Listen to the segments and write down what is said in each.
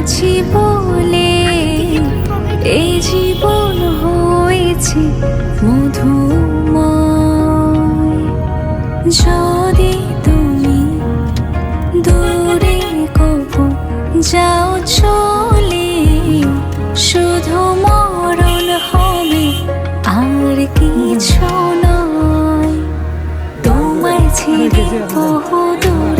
আছি বলে এই জীবন হয়েছে মধুময়। যদি তুমি দূরে কবু যাও চলে শুধু মরণ হবে আর কিছু নয়। তোমায় ছেড়ে বহু দূরে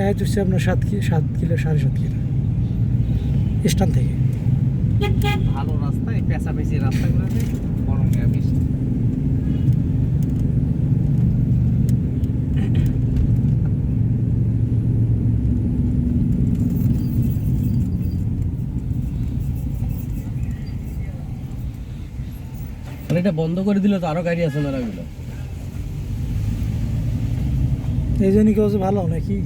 এক হচ্ছে আপনার সাত কিলো সাত কিলো সাড়ে সাত কিলো। স্টান থেকে। ভালো রাস্তা এই পেঁচাপেচি রাস্তাগুলোতে গরম বেশি এটা বন্ধ করে দিলে তো আরও গাড়ি আছে মেলাগুলো এই জন্য কেউ ভালো নাকি?